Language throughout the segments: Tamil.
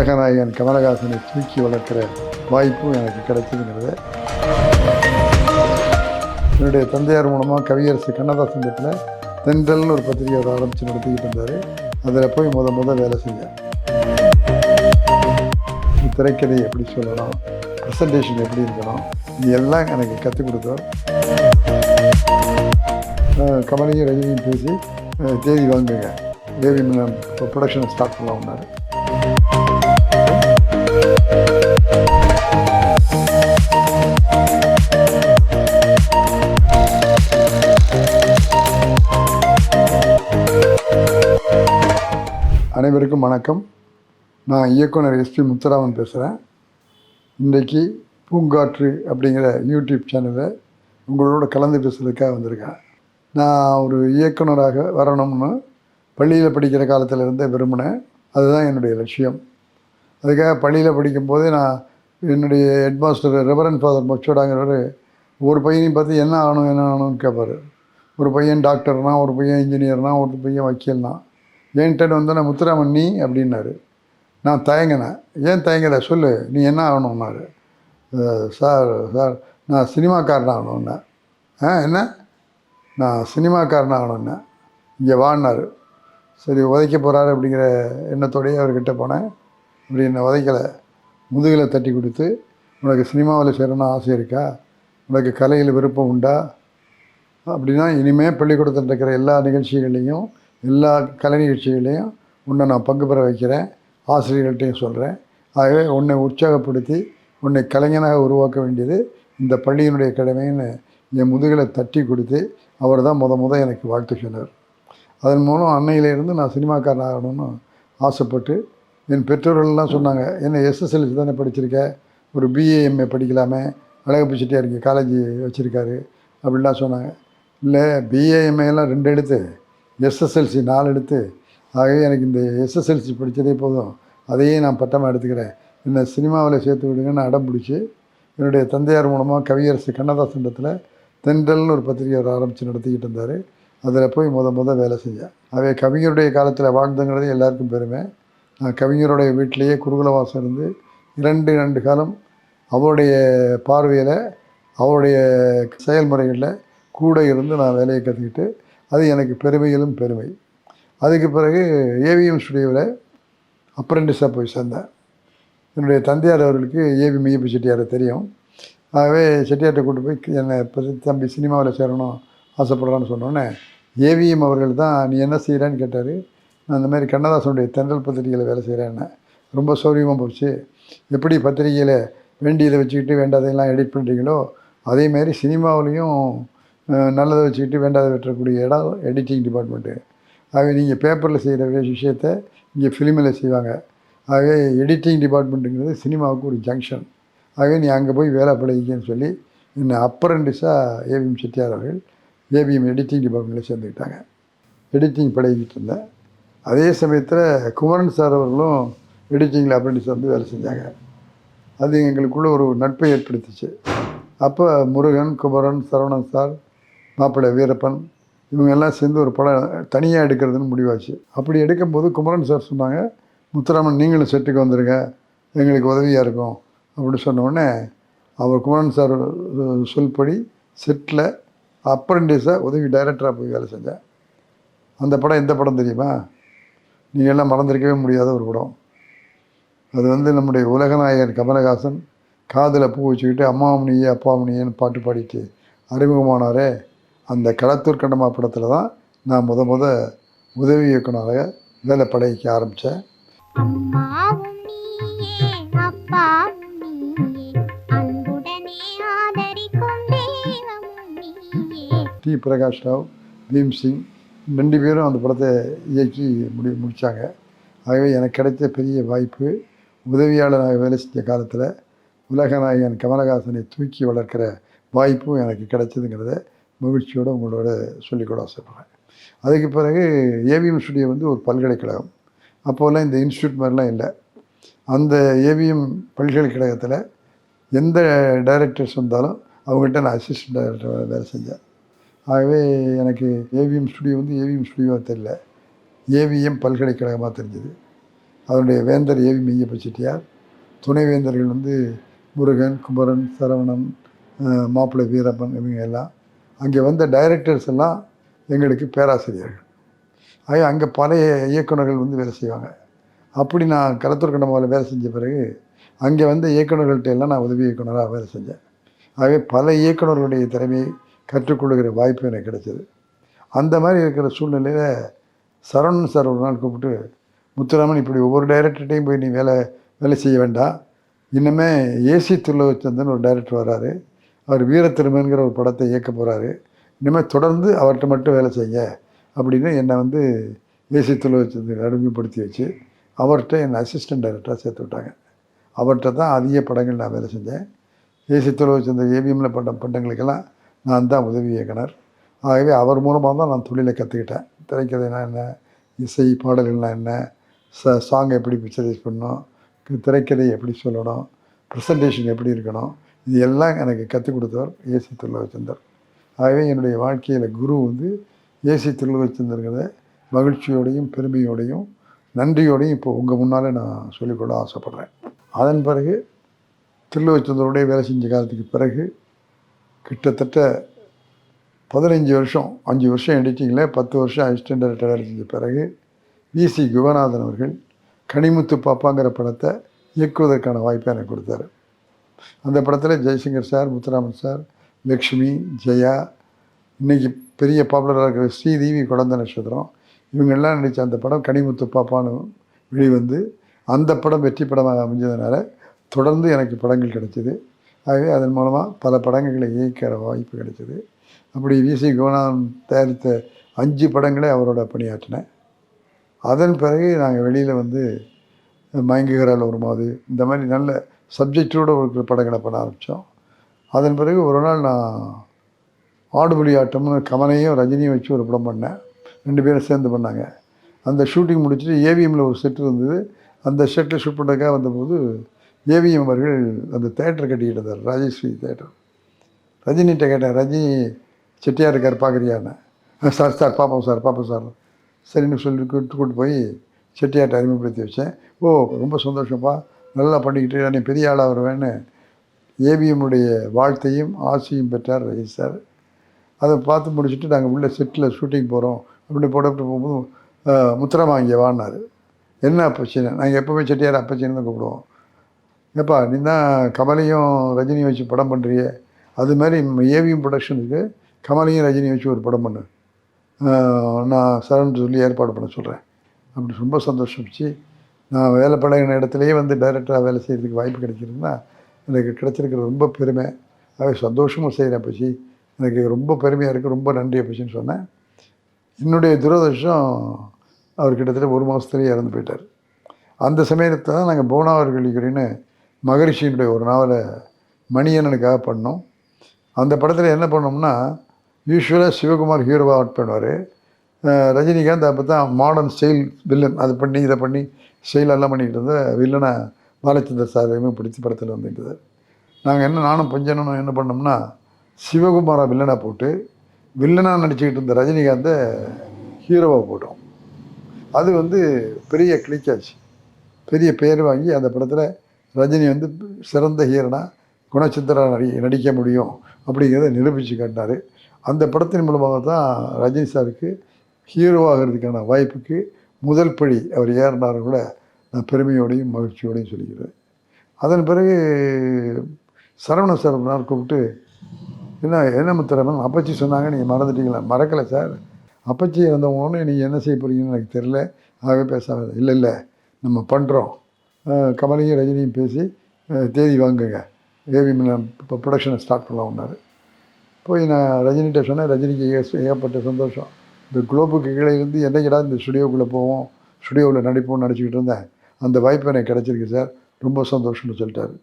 உலகநாயகன் கமலஹாசனை தூக்கி வளர்க்கிற வாய்ப்பும் எனக்கு கிடைச்சதுங்கிறது என்னுடைய தந்தையார் மூலமாக கவியரசு கண்ணதாசன் இடத்துல தென்றல்னு ஒரு பத்திரிகை அவர் ஆரம்பித்து நடத்திக்கிட்டு இருந்தார். அதில் போய் முத முத வேலை செஞ்சேன். திரைக்கதை எப்படி சொல்லணும் ப்ரெசன்டேஷன் எப்படி இருக்கணும்? இது எல்லாம் எனக்கு கற்றுக் கொடுத்தோம் கமலையும் ரஜினியும் பேசி தேதி வாங்குங்க. தேவி ப்ரொடக்ஷன் ஸ்டார்ட் பண்ணலாம்னாரு அனைவருக்கும் வணக்கம். நான் இயக்குனர் எஸ்பி முத்துராமன் பேசுகிறேன் இன்றைக்கி பூங்காற்று அப்படிங்கிற யூடியூப் சேனலில் உங்களோட கலந்து பேசுறதுக்காக வந்திருக்கேன். நான் ஒரு இயக்குனராக வரணும்னு பள்ளியில் படிக்கிற காலத்திலிருந்தே விரும்பினேன். அதுதான் என்னுடைய லட்சியம். அதுக்காக பள்ளியில் படிக்கும்போது நான் என்னுடைய ஹெட்மாஸ்டர் ரெவரன் ஃபாதர் மொச்சோடாங்கிறவர் ஒரு பையனையும் பார்த்து என்ன ஆகணும் என்ன ஆகணும்னு கேட்பார் ஒரு பையன் டாக்டர்னா ஒரு பையன் இன்ஜினியர்னா ஒரு பையன் வக்கீல்னா. என்கிட்ட வந்தோன்னே முத்துராமன் நீ அப்படின்னாரு. நான் தயங்கினேன். ஏன் தயங்கலை? சொல்லு. நீ என்ன ஆகணும்னாரு. சார் சார் நான் சினிமாக்காரன் ஆகணுன்னேன் ஆ என்ன? நான் சினிமாக்காரன் ஆகணுன்னே இங்கே வாழ்னார் சரி உதைக்க போகிறாரு அப்படிங்கிற எண்ணத்தோடையே அவர்கிட்ட போனேன். இப்படி என்னை உதைக்கலை. முதுகில் தட்டி கொடுத்து உனக்கு சினிமாவில் சேரணும் ஆசை இருக்கா? உனக்கு கலையில் விருப்பம் உண்டா? அப்படின்னா இனிமேல் பள்ளிக்கூடத்தில் இருக்கிற எல்லா நிகழ்ச்சிகள்லையும் எல்லா கலை நிகழ்ச்சிகளையும் உன்னை நான் பங்கு பெற வைக்கிறேன் ஆசிரியர்கள்ட்டையும் சொல்கிறேன் ஆகவே உன்னை உற்சாகப்படுத்தி உன்னை கலைஞனாக உருவாக்க வேண்டியது இந்த பள்ளியினுடைய கடமைன்னு என் முதுகில் தட்டி கொடுத்து அவர் தான் முத முத எனக்கு வாழ்த்து சொன்னார். அதன் மூலம் அன்னையிலேருந்து நான் சினிமாக்காரன் ஆகணும்னு ஆசைப்பட்டு என் பெற்றோர்கள்லாம் சொன்னாங்க என்ன எஸ்எஸ்எல்சி தானே படிச்சிருக்க? ஒரு பிஏஎம்ஏ படிக்கலாமே? அழகப்ப செட்டியார் இங்கே காலேஜ் வச்சுருக்காரு. அப்படின்லாம் சொன்னாங்க. இல்லை பிஏஎம்ஏ எல்லாம் ரெண்டு எடுத்து எஸ்எஸ்எல்சி நாலு எடுத்து ஆகவே எனக்கு இந்த எஸ்எஸ்எல்சி படித்ததே போதும். அதையே நான் பட்டமாக எடுத்துக்கிறேன். என்னை சினிமாவில் சேர்த்து விடுங்கன்னு அடம் பிடிச்சி என்னுடைய தந்தையார் மூலமாக கவியரசு கண்ணதாசன் இடத்துல தென்றல்னு ஒரு பத்திரிகை ஆரம்பித்து நடத்திக்கிட்டு இருந்தார். அதில் போய் முத முத வேலை செஞ்சேன். அவை கவிஞருடைய காலத்தில் வாழ்ந்துங்கிறது எல்லாருக்கும் பெருமை. நான் கவிஞருடைய வீட்டிலேயே குருகுலவாசம் இருந்து இரண்டு ரெண்டு காலம் அவருடைய பார்வையில் அவருடைய செயல்முறைகளில் கூட இருந்து நான் வேலையை கற்றுக்கிட்டு அது எனக்கு பெருமையிலும் பெருமை. அதுக்கு பிறகு ஏவிஎம் ஸ்டுடியோவில் அப்ரெண்டிஸாக போய் சேர்ந்தேன். என்னுடைய தந்தையார் அவர்களுக்கு ஏவி மெய்யப்ப செட்டியாரை தெரியும். ஆகவே செட்டியார்கிட்ட கூட்டு போய் என்னை தம்பி சினிமாவில் சேரணும் ஆசைப்படுறான்னு சொன்னோன்னே ஏவிஎம் அவர்கள் தான் நீ என்ன செய்கிறேன்னு கேட்டார். நான் இந்த மாதிரி கண்ணதாசனுடைய தென்றல் பத்திரிகையில் வேலை செய்கிறேன்னு ரொம்ப சௌரியமாக போச்சு. எப்படி பத்திரிகையில் வேண்டியதை வச்சுக்கிட்டு வேண்டாதையெல்லாம் எடிட் பண்ணுறீங்களோ அதேமாரி சினிமாவிலையும் நல்லதை வச்சுக்கிட்டு வேண்டாத வெட்டக்கூடிய இடம் எடிட்டிங் டிபார்ட்மெண்ட்டு ஆகவே நீங்கள் பேப்பரில் செய்கிற விஷயத்தை இங்கே ஃபிலிமில் செய்வாங்க. ஆகவே எடிட்டிங் டிபார்ட்மெண்ட்டுங்கிறது சினிமாவுக்கு ஒரு ஜங்ஷன் ஆகவே நீ அங்கே போய் வேலை பழகிக்கன்னு சொல்லி என்னை அப்ரண்டிஸாக ஏவிஎம் செட்டியார் அவர்கள் ஏவிஎம் எடிட்டிங் டிபார்ட்மெண்ட்டில் சேர்ந்துக்கிட்டாங்க. எடிட்டிங் பழகிக்கிட்டு இருந்தேன் அதே சமயத்தில் குமரன் சார் அவர்களும் எடிட்டிங்கில் அப்ரண்டிஸ் வந்து வேலை செஞ்சாங்க. அது எங்களுக்குள்ள ஒரு நட்பை ஏற்படுத்துச்சு. அப்போ முருகன் குமரன் சரவணன் சார் மாப்பிள்ளை வீரப்பன் இவங்க எல்லாம் சேர்ந்து ஒரு படம் தனியாக எடுக்கிறதுன்னு முடிவாச்சு. அப்படி எடுக்கும்போது குமரன் சார் சொன்னாங்க முத்துராமன் நீங்களும் செட்டுக்கு வந்துடுங்க எங்களுக்கு உதவியாக இருக்கும். அப்படின்னு சொன்னோடனே அவர் குமரன் சார் சொல்படி செட்டில் அப்ரண்டிஸாக உதவி டைரக்டராக போய் வேலை செஞ்சேன் அந்த படம் எந்த படம் தெரியுமா? நீங்கள் எல்லாம் மறந்திருக்கவே முடியாத ஒரு படம். அது வந்து நம்முடைய உலகநாயகன் கமலஹாசன் காதில் பூ வச்சுக்கிட்டு அம்மாமணியே அப்பாமணியேன்னு பாட்டு பாடிட்டு அறிமுகமானாரே. அந்த களத்தூர் கண்டமா படத்தில் தான் நான் முத முத உதவி இயக்குனராக வேலை பழகிக்க ஆரம்பித்தேன் டி. பிரகாஷ் ராவ் பீம் சிங் ரெண்டு பேரும் அந்த படத்தை இயக்கி முடி முடித்தாங்க ஆகவே எனக்கு கிடைத்த பெரிய வாய்ப்பு உதவியாளராக வேலை செஞ்ச காலத்தில் உலகநாயகன் கமலஹாசனை தூக்கி வளர்க்கிற வாய்ப்பும் எனக்கு கிடைச்சதுங்கிறத மகிழ்ச்சியோடு உங்களோட சொல்லிக்கூட ஆசைப்படுறேன். அதுக்கு பிறகு ஏவிஎம் ஸ்டுடியோ வந்து ஒரு பல்கலைக்கழகம். அப்போல்லாம் இந்த இன்ஸ்டியூட் மாதிரிலாம் இல்லை. அந்த ஏவிஎம் பல்கலைக்கழகத்தில் எந்த டைரக்டர்ஸ் வந்தாலும் அவங்ககிட்ட நான் அசிஸ்டன்ட் டைரக்டர் வேலை செஞ்சேன். ஆகவே எனக்கு ஏவிஎம் ஸ்டுடியோ வந்து ஏவிஎம் ஸ்டுடியோவாக தெரியல. ஏவிஎம் பல்கலைக்கழகமாக தெரிஞ்சுது. அதனுடைய வேந்தர் ஏவி மெய்யப்ப செட்டியார் துணைவேந்தர்கள் வந்து முருகன் குமரன் சரவணன் மாப்பிள்ளை வீரப்பன் இவங்க எல்லாம். அங்கே வந்த டைரக்டர்ஸ் எல்லாம் எங்களுக்கு பேராசிரியர்கள். ஆக அங்கே பழைய இயக்குனர்கள் வந்து வேலை செய்வாங்க. அப்படி நான் களத்தூர் கண்டமாவில் வேலை செஞ்ச பிறகு அங்கே வந்த இயக்குநர்கள்ட்ட எல்லாம் நான் உதவி இயக்குனராக வேலை செஞ்சேன். ஆகவே பல இயக்குனர்களுடைய திறமையை கற்றுக்கொள்கிற வாய்ப்பு எனக்கு கிடைச்சது. அந்த மாதிரி இருக்கிற சூழ்நிலையில் சரவணன் சார் ஒரு நாள் கூப்பிட்டு முத்துராமன் இப்படி ஒவ்வொரு டைரக்டர்கிட்டையும் போய் நீ வேலை வேலை செய்ய வேண்டாம். இன்னுமே ஏசி துல்லவச்சந்தன் ஒரு டைரக்டர் வராரு. அவர் வீரத்திருமன்கிற ஒரு படத்தை இயக்க போகிறாரு இனிமேல் தொடர்ந்து அவர்கிட்ட மட்டும் வேலை செய்ய அப்படின்னு என்னை வந்து ஏசி துல்லவச்சந்தன் அறிமுகப்படுத்தி வச்சு அவர்கிட்ட என்னை அசிஸ்டன்ட் டைரக்டராக சேர்த்து விட்டாங்க. அவர்கிட்ட தான் அதிக படங்கள் நான் வேலை செஞ்சேன். ஏசி துலவச்சந்தர் ஏவிஎம்மில் பண்ண பண்டங்களுக்கெல்லாம் நான் தான் உதவி இயக்குனர். ஆகவே அவர் மூலமாக தான் நான் தொழிலை கற்றுக்கிட்டேன் திரைக்கதைனா என்ன இசை பாடல்கள்னால் என்ன ச சாங் எப்படி பிக்சரைஸ் பண்ணணும் திரைக்கதை எப்படி சொல்லணும் ப்ரெசன்டேஷன் எப்படி இருக்கணும் இது எல்லாம் எனக்கு கற்றுக் கொடுத்தவர் ஏசி துல்லவச்சந்தர் ஆகவே என்னுடைய வாழ்க்கையில் குரு வந்து ஏசி துல்லவச்சந்தர்கிறத மகிழ்ச்சியோடையும் பெருமையோடையும் நன்றியோடையும் இப்போ உங்கள் முன்னால் நான் சொல்லிக்கொள்ள ஆசைப்பட்றேன். அதன் பிறகு திருலுவச்சந்தரோடைய வேலை செஞ்ச காலத்துக்கு பிறகு கிட்டத்தட்ட பதினஞ்சு வருஷம் அஞ்சு வருஷம் எடிட்டிங்கில் பத்து வருஷம் அசிஸ்டன்ட் டைரக்டர் வேலை செஞ்ச பிறகு விசி குகநாதன் அவர்கள் கனிமுத்து பாப்பாங்கிற படத்தை இயக்குவதற்கான வாய்ப்பை எனக்கு கொடுத்தாரு. அந்த படத்தில் ஜெய்சங்கர் சார் முத்துராமன் சார் லக்ஷ்மி ஜெயா இன்றைக்கி பெரிய பாப்புலராக இருக்கிற ஸ்ரீதேவி குழந்த நட்சத்திரம் இவங்கெல்லாம் நடித்த அந்த படம் கனிமுத்து பாப்பான்னு வெளிவந்து அந்த படம் வெற்றி படமாக அமைஞ்சதுனால தொடர்ந்து எனக்கு படங்கள் கிடைச்சிது. ஆகவே அதன் மூலமாக பல படங்களை இயக்கிற வாய்ப்பு கிடைச்சிது. அப்படி விசி கோனான் தயாரித்த அஞ்சு படங்களே அவரோட பணியாற்றினேன். அதன் பிறகு நாங்கள் வெளியில் வந்து மயங்குகிறாள் ஒரு மாது இந்த மாதிரி நல்ல சப்ஜெக்டோடு இருக்கிற படங்களை பண்ண ஆரம்பித்தோம். அதன் பிறகு ஒரு நாள் நான் ஆடுபுலி ஆட்டம்னு கமலையும் ரஜினியும் வச்சு ஒரு படம் பண்ணேன். ரெண்டு பேரும் சேர்ந்து பண்ணாங்க. அந்த ஷூட்டிங் முடிச்சுட்டு ஏவிஎம்மில் ஒரு செட் இருந்தது. அந்த செட்டில் ஷூட் பண்ணுறதுக்காக வந்தபோது ஏவிஎம் அவர்கள் அந்த தேட்டர் கட்டிக்கிட்டு இருந்தார் ராஜேஸ்வரி தேட்டர். ரஜினிகிட்ட கேட்டேன் ரஜினி செட்டியார் இருக்கார் பார்க்குறியான்னு சார் சார் பார்ப்போம் சார் பார்ப்போம் சார். சரின்னு சொல்லி கூட்டு கூட்டு போய் செட்டியார்ட்ட அறிமுகப்படுத்தி வச்சேன். ஓ ரொம்ப சந்தோஷப்பா நல்லா பண்ணிக்கிட்டு நான் பெரிய ஆளாக வருவேன்னு ஏவிஎம்முடைய வாழ்த்தையும் ஆசையும் பெற்றார் ரஜினி சார். அதை பார்த்து முடிச்சுட்டு நாங்கள் உள்ளே செட்டில் ஷூட்டிங் போகிறோம். அப்படின்னு போட்டு போகும்போது அஹ், முத்துராமா இங்கே என்ன பிரச்சனை? நாங்கள் எப்போவுமே செட்டியார் அப்பச்சின்னு தான் கூப்பிடுவோம். ஏப்பா நீ தான் கமலையும் ரஜினியும் வச்சு படம் பண்ணுறியே. அது மாதிரி ஏவிஎம் ப்ரொடக்ஷனுக்கு கமலையும் ரஜினியும் வச்சு ஒரு படம் பண்ணு. நான் சரண் சொல்லி ஏற்பாடு பண்ண சொல்கிறேன். அப்படி ரொம்ப சந்தோஷிச்சு. நான் வேலை பழகின இடத்துலையே வந்து டைரக்டராக வேலை செய்கிறதுக்கு வாய்ப்பு கிடைச்சிருந்தா எனக்கு கிடைச்சிருக்கிற ரொம்ப பெருமை. அவை சந்தோஷமும் செய்கிறேன் பசி எனக்கு ரொம்ப பெருமையாக இருக்குது ரொம்ப நன்றி அப்பச்சின்னு சொன்னேன். என்னுடைய துரதிருஷ்டம் அவர் கிட்டத்தட்ட ஒரு மாதத்துலேயே இறந்து போயிட்டார். அந்த சமயத்தில் தான் நாங்கள் போனாவர்களிக்கிறேன்னு மகரிஷியினுடைய ஒரு நாவலை மணியனனுக்காக பண்ணோம். அந்த படத்தில் என்ன பண்ணோம்னா யூஸ்வலாக சிவகுமார் ஹீரோவாக ஆட் பண்ணுவார். ரஜினிகாந்த் அப்போ தான் மாடர்ன் ஸ்டைல் வில்லன் அதை பண்ணி இதை பண்ணி ஸ்டைலெல்லாம் பண்ணிக்கிட்டு இருந்த வில்லனை பாலச்சந்தர் சாரையுமே பிடிச்சி படத்தில் வந்துட்டு நாங்கள் என்ன நானும் பஞ்சனும் என்ன பண்ணோம்னா சிவகுமாரை வில்லனை போட்டு வில்லனாக நடிச்சுக்கிட்டு இருந்த ரஜினிகாந்தை ஹீரோவாக போட்டோம். அது வந்து பெரிய கிளிக்காச்சு பெரிய பேர் வாங்கி அந்த படத்தில் ரஜினி வந்து சிறந்த ஹீரோனா குணச்சித்திரா நடி நடிக்க முடியும் அப்படிங்கிறத நிரூபித்து காட்டினார். அந்த படத்தின் மூலமாக தான் ரஜினி சாருக்கு ஹீரோவாகிறதுக்கான வாய்ப்புக்கு முதல் படி அவர் ஏறினார் கூட நான் பெருமையோடையும் மகிழ்ச்சியோடையும் சொல்லிக்கிறேன். அதன் பிறகு சரவண சரவணார் கூப்பிட்டு என்ன என்ன முத்திரமன் அப்பச்சி சொன்னாங்க நீங்கள் மறந்துட்டீங்களா? மறக்கலை சார். அப்பச்சி இறந்தவங்கன்னு நீங்கள் என்ன செய்ய போகிறீங்கன்னு எனக்கு தெரில ஆகவே பேசாம இல்லை இல்லை நம்ம பண்ணுறோம் கமலையும் ரஜினியும் பேசி தேதி வாங்குங்க. ஏவி இப்போ ப்ரொடக்ஷனை ஸ்டார்ட் பண்ணலாம்னாரு. போய் நான் ரஜினிகிட்ட சொன்னேன். ரஜினிக்கு ஏகப்பட்ட சந்தோஷம். இந்த குளோபுக்கு கீழே இருந்து என்னைக்கிடா இந்த ஸ்டுடியோக்குள்ளே போவோம்? ஸ்டுடியோவில் நடிப்போம்னு நினச்சிக்கிட்டு இருந்தேன். அந்த வாய்ப்பு எனக்கு கிடச்சிருக்கு சார் ரொம்ப சந்தோஷம்னு சொல்லிட்டாரு.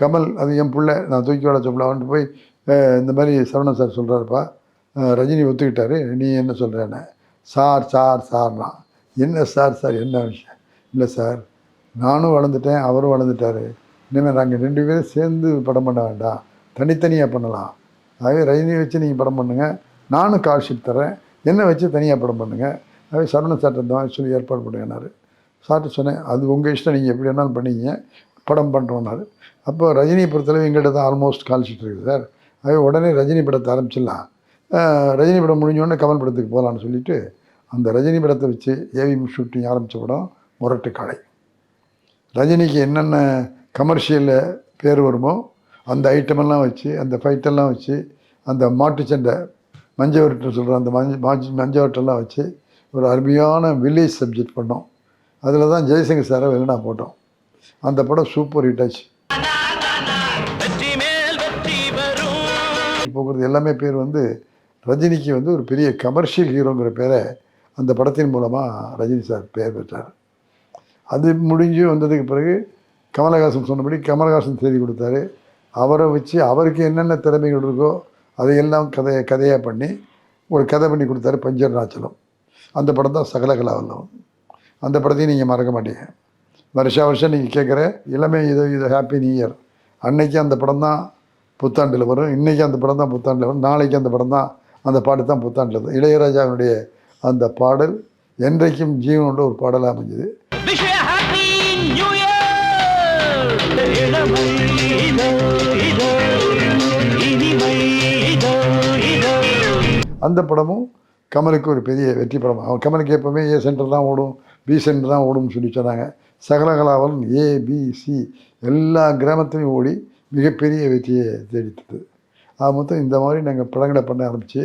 கமல் அது என் பிள்ளை. நான் தூக்கி வள சொல்லலாம்னு போய் இந்த மாதிரி சரவணன் சார் சொல்கிறாருப்பா ரஜினி ஒத்துக்கிட்டாரு. நீ என்ன சொல்கிறேன்னு சார் சார் சார்னா. என்ன சார் சார்? என்ன விஷயம்? இல்லை சார் நானும் வளர்ந்துட்டேன். அவரும் வளர்ந்துட்டாரு. இனிமேல் நாங்கள் ரெண்டு பேரும் சேர்ந்து படம் பண்ண வேண்டாம். தனித்தனியாக பண்ணலாம். ஆகவே ரஜினியை வச்சு நீங்கள் படம் பண்ணுங்கள் நானும் கால்ஷீட் தரேன் என்னை வச்சு தனியாக படம் பண்ணுங்கள் அதே சரவண சாட்டை தான் சொல்லி ஏற்பாடு பண்ணுங்கன்னாரு சார்ட்டு சொன்னேன் அது உங்கள் இஷ்டம் நீங்கள் எப்படி வேணாலும் பண்ணிங்க படம் பண்ணுறோம்னாரு அப்போ ரஜினி பொறுத்தளவு எங்கள்கிட்ட தான் ஆல்மோஸ்ட் கால் இருக்குது சார். அதே உடனே ரஜினி படத்தை ஆரம்பிச்சிடலாம். ரஜினி படம் முடிஞ்சோடனே கமல் படத்துக்கு போகலான்னு சொல்லிட்டு அந்த ரஜினி படத்தை வச்சு ஏவிஎம் ஷூட்டிங் ஆரம்பித்த படம் முரட்டு காளை ரஜினிக்கு என்னென்ன கமர்ஷியலில் பேர் வருமோ அந்த ஐட்டமெல்லாம் வச்சு அந்த ஃபைட்டெல்லாம் வச்சு அந்த மாட்டுச்சண்டை மஞ்சவரட்டு சொல்கிற அந்த மஞ்ச மாஞ்சு மஞ்சவட்டெல்லாம் வச்சு ஒரு அருமையான வில்லேஜ் சப்ஜெக்ட் பண்ணோம். அதில் தான் ஜெய்சங்கர் சாரை வெளினா போட்டோம். அந்த படம் சூப்பர் ஹிட் ஆச்சு. போகிறது எல்லாமே பேர் வந்து ரஜினிக்கு வந்து ஒரு பெரிய கமர்ஷியல் ஹீரோங்கிற பேரை அந்த படத்தின் மூலமாக ரஜினி சார் பெயர் பெற்றார். அது முடிஞ்சு வந்ததுக்கு பிறகு கமலஹாசன் சொன்னபடி கமலஹாசன் செய்தி கொடுத்தாரு. அவரை வச்சு அவருக்கு என்னென்ன திறமைகள் இருக்கோ அதையெல்லாம் கதையை கதையாக பண்ணி ஒரு கதை பண்ணி கொடுத்தாரு பஞ்சர் ராச்சலம் அந்த படம் தான் சகலகலா அந்த படத்தையும் நீங்கள் மறக்க மாட்டீங்க. வருஷா வருஷம் நீங்கள் கேட்குற இளமை இது இது ஹாப்பி நியூ இயர் அன்னைக்கு அந்த படம் தான் புத்தாண்டில் வரும். இன்றைக்கி அந்த படம் தான் புத்தாண்டில் வரும். நாளைக்கு அந்த படம் தான் அந்த பாட்டு தான் புத்தாண்டில் வரும். இளையராஜாவினுடைய அந்த பாடல் என்றைக்கும் ஜீவனோட ஒரு பாடலாக அமைஞ்சது. அந்த படமும் கமலுக்கு ஒரு பெரிய வெற்றி படம். அவன் கமலுக்கு எப்போவுமே ஏ சென்டர் தான் ஓடும் பி சென்டர் தான் ஓடும்னு சொல்லி சொன்னாங்க. சகலகலாவலன் ஏ பி சி எல்லா கிராமத்திலையும் ஓடி மிகப்பெரிய வெற்றியை தேடித்தது. அது மொத்தம் இந்த மாதிரி நாங்கள் படங்களை பண்ண ஆரம்பித்து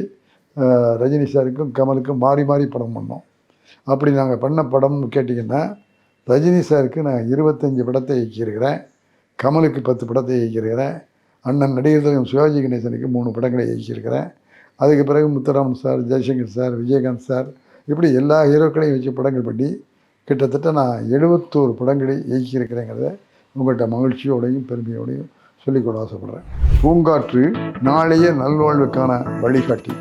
ரஜினி சாருக்கும் கமலுக்கும் மாறி மாறி படம் பண்ணோம். அப்படி நாங்கள் பண்ண படம்னு கேட்டிங்கன்னா ரஜினி சாருக்கு நான் இருபத்தஞ்சி படத்தை இயக்கியிருக்கிறேன் கமலுக்கு பத்து படத்தை இயக்கியிருக்கிறேன் அண்ணன் நடிகர் திலகம் சிவாஜி கணேசனுக்கு மூணு படங்களை இயக்கியிருக்கிறேன் அதுக்கு பிறகு Muthuraman sir Jaishankar sir Vijayakanth sir இப்படி எல்லா ஹீரோக்களையும் வச்சு படங்கள் பண்ணி கிட்டத்தட்ட நான் எழுபத்தோரு படங்களை இயக்கியிருக்கிறேங்கிறத உங்கள்கிட்ட மகிழ்ச்சியோடையும் பெருமையோடையும் சொல்லிக்கொள்ள ஆசைப்பட்றேன். பூங்காற்று நாளைய நல்வாழ்வுக்கான வழிகாட்டி.